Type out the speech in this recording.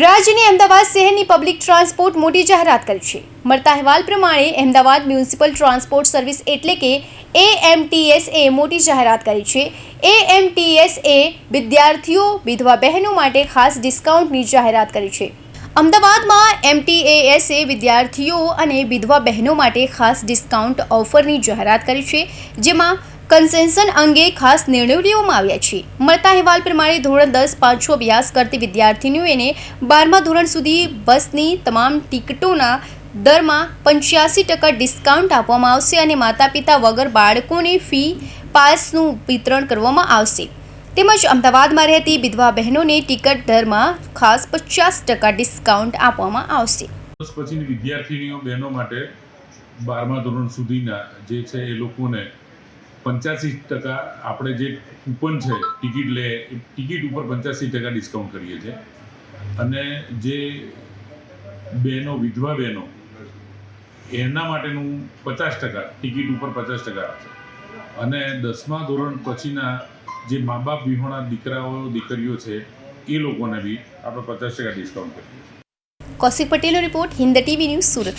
રાજ્યની અમદાવાદ શહેરની public transport મોટી જાહેરાત કરી છે. મળતા અહેવાલ પ્રમાણે અમદાવાદ મ્યુનિસિપલ ટ્રાન્સપોર્ટ સર્વિસ એટલે કે એએમટીએસ એ મોટી જાહેરાત કરી છે. એએમટીએસ એ વિદ્યાર્થીઓ, વિધવા બહેનો માટે ખાસ ડિસ્કાઉન્ટની જાહેરાત કરી છે. અમદાવાદમાં એમટીએએસએ વિદ્યાર્થીઓ અને વિધવા બહેનો માટે ખાસ ડિસ્કાઉન્ટ ઓફરની જાહેરાત કરી છે, જેમાં કન્સેશન અંગે ખાસ નિર્ણયો લેવામાં આવ્યા છે. મળતા અહેવાલ પ્રમાણે ધોરણ દસ પાંચસો અભ્યાસ કરતી વિદ્યાર્થીનીઓને બારમા ધોરણ સુધી બસની તમામ ટિકિટોના દરમાં પંચ્યાસી ટકા ડિસ્કાઉન્ટ આપવામાં આવશે અને માતા પિતા વગર બાળકોને ફી પાસનું વિતરણ કરવામાં આવશે. તેમજ અમદાવાદમાં રહેતી વિધવા બહેનોને ટિકિટ દરમાં ખાસ પચાસ ટકા ડિસ્કાઉન્ટ આપવામાં આવશે. પછીની વિદ્યાર્થીનીઓ બહેનો માટે બારમા ધોરણ સુધીના જે છે એ લોકોને પંચ્યાસી ટકા આપણે જે કૂપન છે ટિકિટ લે ટિકિટ ઉપર પંચ્યાસી ટકા ડિસ્કાઉન્ટ કરીએ છીએ. અને જે બહેનો, વિધવા બહેનો, એના માટેનું પચાસ ટકા ટિકિટ ઉપર પચાસ ટકા અને દસમા ધોરણ પછીના જે મા બાપ વિહોણા દીકરાઓ, દીકરીઓ છે, એ લોકોને બી આપણે પચાસ ટકા ડિસ્કાઉન્ટ કરીએ કૌશિક પટેલનો report Hind TV news Surat.